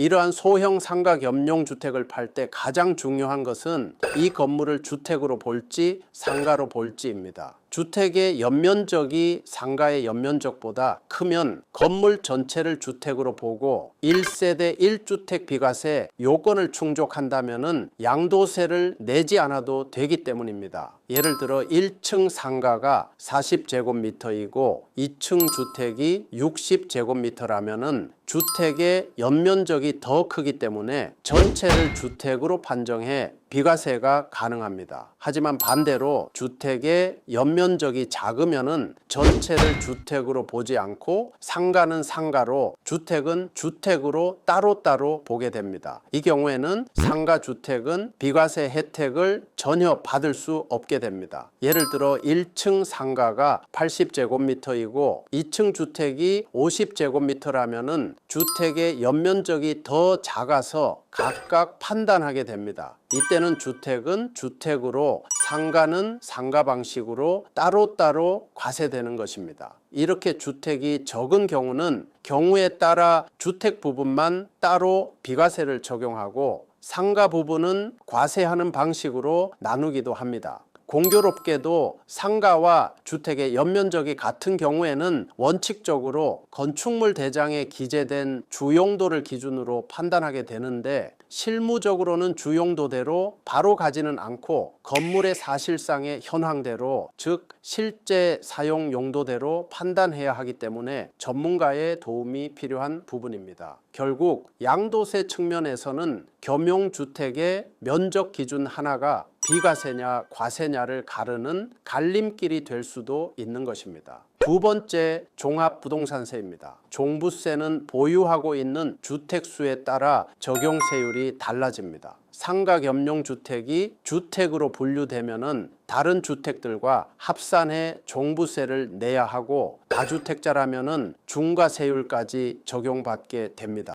이러한 소형 상가 겸용 주택을 팔 때 가장 중요한 것은 이 건물을 주택으로 볼지 상가로 볼지입니다. 주택의 연면적이 상가의 연면적보다 크면 건물 전체를 주택으로 보고 1세대 1주택 비과세 요건을 충족한다면은 양도세를 내지 않아도 되기 때문입니다. 예를 들어 1층 상가가 40제곱미터이고 2층 주택이 60제곱미터라면은 주택의 연면적이 더 크기 때문에 전체를 주택으로 판정해 비과세가 가능합니다. 하지만 반대로 주택의 연 면적이 작으면은 전체를 주택으로 보지 않고 상가는 상가로 주택은 주택으로 따로따로 보게 됩니다. 이 경우에는 상가 주택은 비과세 혜택을 전혀 받을 수 없게 됩니다. 예를 들어 1층 상가가 80제곱미터이고 2층 주택이 50제곱미터라면은 주택의 연면적이 더 작아서 각각 판단하게 됩니다. 이때는 주택은 주택으로 상가는 상가 방식으로 따로따로 과세되는 것입니다. 이렇게 주택이 적은 경우는 경우에 따라 주택 부분만 따로 비과세를 적용하고 상가 부분은 과세하는 방식으로 나누기도 합니다. 공교롭게도 상가와 주택의 연면적이 같은 경우에는 원칙적으로 건축물 대장에 기재된 주용도를 기준으로 판단하게 되는데 실무적으로는 주용도대로 바로 가지는 않고 건물의 사실상의 현황대로 즉 실제 사용 용도대로 판단해야 하기 때문에 전문가의 도움이 필요한 부분입니다. 결국 양도세 측면에서는 겸용주택의 면적 기준 하나가 비과세냐 과세냐를 가르는 갈림길이 될 수도 있는 것입니다. 두 번째 종합부동산세입니다. 종부세는 보유하고 있는 주택 수에 따라 적용세율이 달라집니다. 상가 겸용 주택이 주택으로 분류되면은 다른 주택들과 합산해 종부세를 내야 하고 다주택자라면은 중과세율까지 적용받게 됩니다.